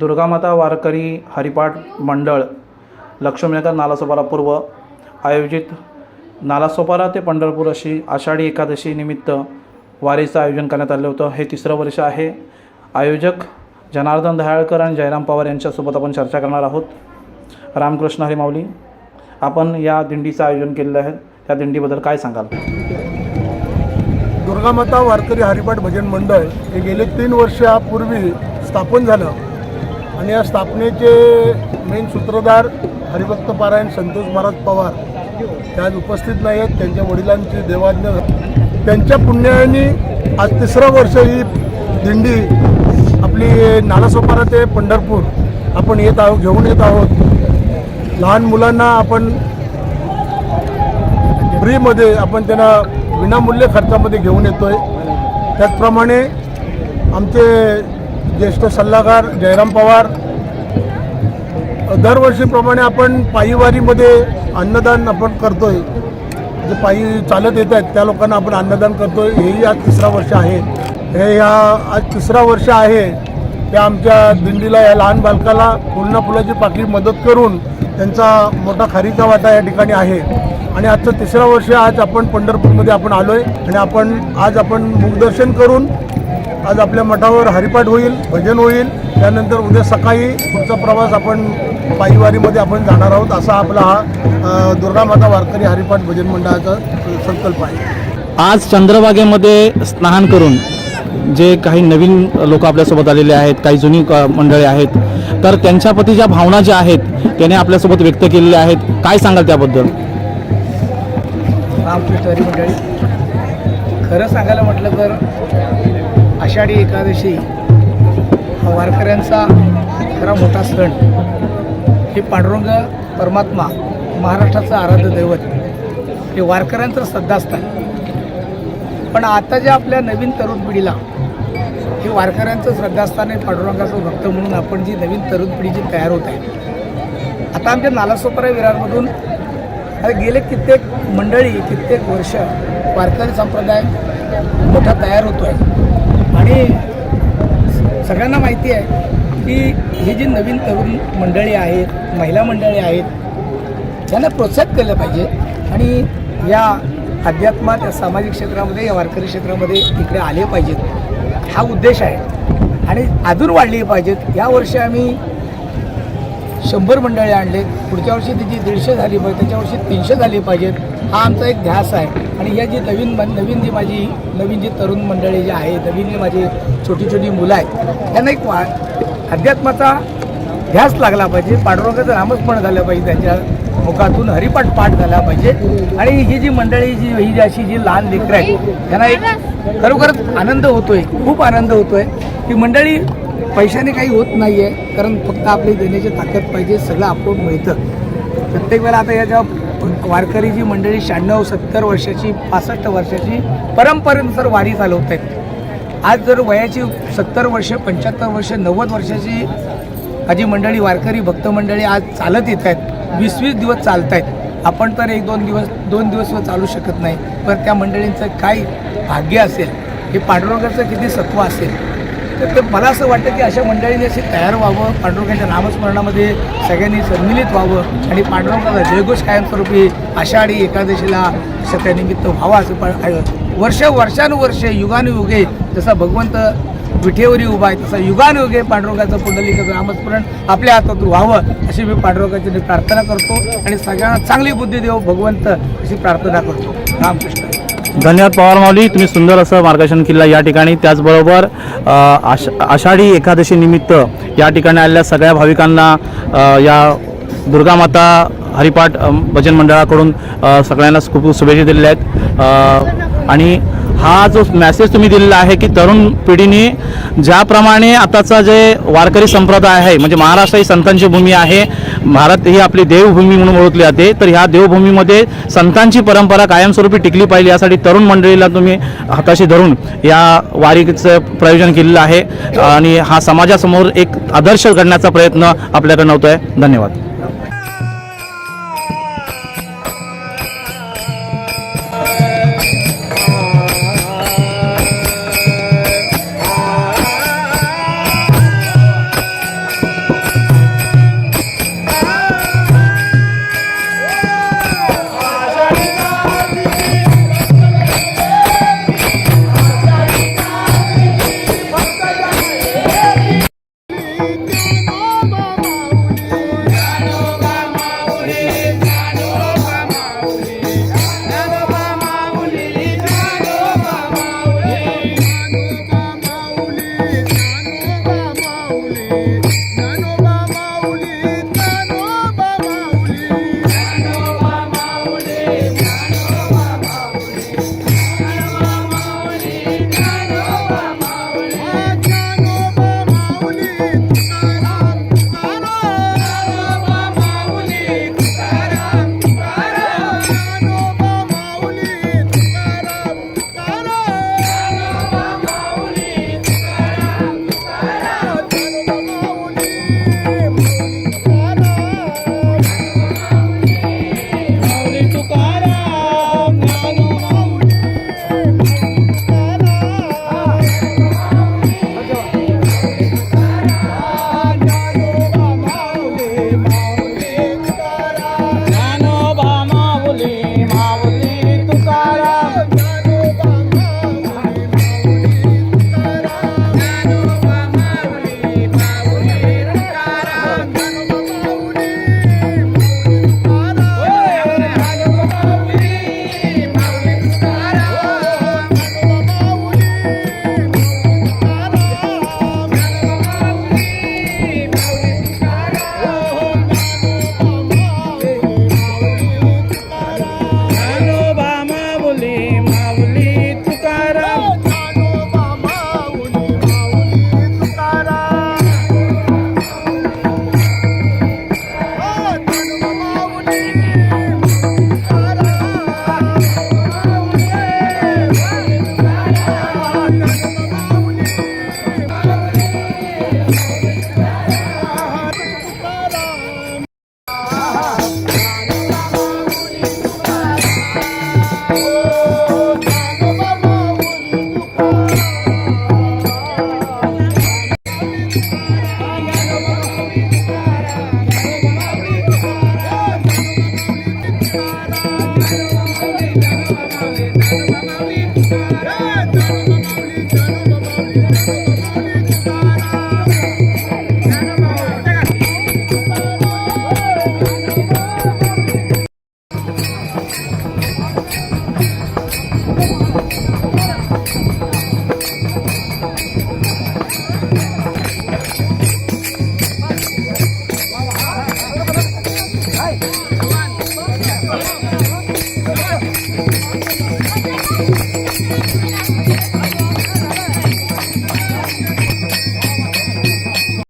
दुर्गामाता वारकरी हरिपाठ मंडळ लक्ष्मीनगर नालासोपारा पूर्व आयोजित नालासोपारा ते पंढरपूर अशी आषाढी एकादशी निमित्त वारीचं आयोजन करण्यात आलं होतं. हे तिसरं वर्ष आहे. आयोजक जनार्दन दहाळकर आणि जयराम पवार यांच्यासोबत आपण चर्चा करणार आहोत. रामकृष्ण हरी माऊली आपण या दिंडीचं आयोजन केलेलं आहे. त्या दिंडीबद्दल काय सांगाल? दुर्गामाता वारकरी हरिपाठ भजन मंडळ हे गेले तीन वर्षापूर्वी स्थापन झालं. आणि या स्थापनेचे मेन सूत्रधार हरिभक्त पारायण संतोष महाराज पवार ते आज उपस्थित नाही आहेत त्यांच्या वडिलांची देवाज्ञा त्यांच्या पुण्याने आज तिसरं वर्ष ही दिंडी आपली नालासोपारा ते पंढरपूर आपण येत आहोत घेऊन येत आहोत. लहान मुलांना आपण फ्रीमध्ये आपण त्यांना विनामूल्य खर्चामध्ये घेऊन येतो आहे त्याचप्रमाणे आमचे ज्येष्ठ सल्लागार जयराम पवार. दरवर्षीप्रमाणे आपण पायीवारीमध्ये अन्नदान आपण करतो आहे जे पायी चालत येत आहेत त्या लोकांना आपण अन्नदान करतो आहे हेही आज तिसरा वर्ष आहे. हे ह्या आज तिसरा वर्ष आहे. त्या आमच्या दिंडीला या लहान बालकाला फुलना फुलाची पाकळी मदत करून त्यांचा मोठा खारीचा वाटा या ठिकाणी आहे. आणि आजचं तिसरं वर्ष आज आपण पंढरपूरमध्ये आपण आलो आहे आणि आपण आज आपण मुखदर्शन करून आज आपल्या मठावर हरिपाठ होईल भजन होईल. त्यानंतर उद्या सकाळी पुढचा प्रवास आपण पायीवारीमध्ये आपण जाणार आहोत. असा आपला हा दुर्गामाता वारकरी हरिपाठ भजन मंडळाचा संकल्प आहे. आज चंद्रभागेमध्ये स्नान करून जे काही नवीन लोक आपल्यासोबत आलेले आहेत काही जुनी क- मंडळी आहेत तर त्यांच्या प्रती ज्या भावना ज्या आहेत त्याने आपल्यासोबत व्यक्त केलेल्या आहेत. काय सांगाल त्याबद्दल? मंडळी खरं सांगायला म्हटलं तर आषाढी एकादशी हा वारकऱ्यांचा खरा मोठा सण. हे पांडुरंग परमात्मा महाराष्ट्राचं आराध्य दैवत. हे वारकऱ्यांचं श्रद्धास्थान पण आता ज्या आपल्या नवीन तरुण पिढीला हे वारकऱ्यांचं श्रद्धास्थान आहे पांडुरंगाचं भक्त म्हणून आपण जी नवीन तरुण पिढी जी तयार होत आहे. आता आमच्या नालासोपारा विरारमधून आता गेले कित्येक मंडळी कित्येक वर्ष वारकरी संप्रदाय मोठा तयार होतो आहे आणि सगळ्यांना माहिती आहे की ही जी नवीन तरुण मंडळी आहेत महिला मंडळी आहेत त्यांना प्रोत्साहित केलं पाहिजे. आणि या अध्यात्मात या सामाजिक क्षेत्रामध्ये या वारकरी क्षेत्रामध्ये इकडे आले पाहिजेत. हा उद्देश आहे. आणि अजून वाढली पाहिजेत. यावर्षी आम्ही शंभर मंडळी आणले. पुढच्या वर्षी तिची दीडशे झाली पाहिजे त्याच्या वर्षी तीनशे झाली पाहिजेत हा आमचा एक ध्यास आहे. आणि या जी नवीन नवीन जी माझी नवीन जी तरुण मंडळी जी आहे नवीन जी माझी छोटी छोटी मुलं आहेत त्यांना एक वा अध्यात्माचा ध्यास लागला पाहिजे. पांडुरंगाचं नामस्मरण झालं पाहिजे त्यांच्या मुखातून हरिपाठ पाठ झाला पाहिजे. आणि ही जी मंडळी जी ही जी अशी जी लहान लेकरं आहेत त्यांना एक खरोखरच आनंद होतोय खूप आनंद होतोय. ही मंडळी पैशाने काही होत नाही आहे कारण फक्त आपली देण्याची ताकद पाहिजे सगळं आपण मिळतं. प्रत्येक वेळेला आता याच्या वारकरी जी मंडळी शहाण्णव सत्तर वर्षाची पासष्ट वर्षाची परंपरेनुसार वारी चालवत आहेत आज जर वयाची सत्तर वर्ष पंच्याहत्तर वर्ष नव्वद वर्षाची माझी मंडळी वारकरी भक्त मंडळी आज चालत येत आहेत वीस वीस दिवस चालत आहेत आपण तर एक दोन दिवस दोन दिवस चालू शकत नाही. पण त्या मंडळींचं काय भाग्य असेल हे पांडुरंगाचं किती सत्व असेल तर ते मला असं वाटतं की अशा मंडळींनी असे तयार व्हावं पांडुरंगाच्या नामस्मरणामध्ये सगळ्यांनी संमिलित व्हावं आणि पांडुरंगाचा जयघोष कायमस्वरूपी आषाढी एकादशीला सत्यानिमित्त व्हावा असं पण वर्ष वर्षानुवर्षे युगानुयुगे जसा भगवंत विठेवरी उभा आहे तसा युगानुयुगे पांडुरंगाचं पुंडलिकाचं नामस्मरण आपल्या हातातून व्हावं अशी मी पांडुरंगाची प्रार्थना करतो आणि सगळ्यांना चांगली बुद्धी देव भगवंत अशी प्रार्थना करतो. रामकृष्ण. धन्यवाद पवार माऊली. तुम्ही सुंदर असं मार्गदर्शन केलं या ठिकाणी. त्याचबरोबर आष आषाढी एकादशी निमित्त या ठिकाणी आलेल्या सगळ्या भाविकांना या या दुर्गामाता हरिपाठ भजन मंडळाकडून सगळ्यांना खूप शुभेच्छा दिलेल्या आहेत. आणि हा जो मॅसेज तुम्ही दिलेला आहे की तरुण पिढीने ज्याप्रमाणे आताचा जे वारकरी संप्रदाय आहे म्हणजे महाराष्ट्र ही संतांची भूमी आहे भारत ही आपली देवभूमी म्हणून ओळखली जाते तर ह्या देवभूमीमध्ये संतांची परंपरा कायमस्वरूपी टिकली पाहिजे यासाठी तरुण मंडळीला तुम्ही हाताशी धरून या वारीचं प्रयोजन केलेलं आहे. आणि हा समाजासमोर एक आदर्श घडण्याचा प्रयत्न आपल्याकडे आहे धन्यवाद. Thank you.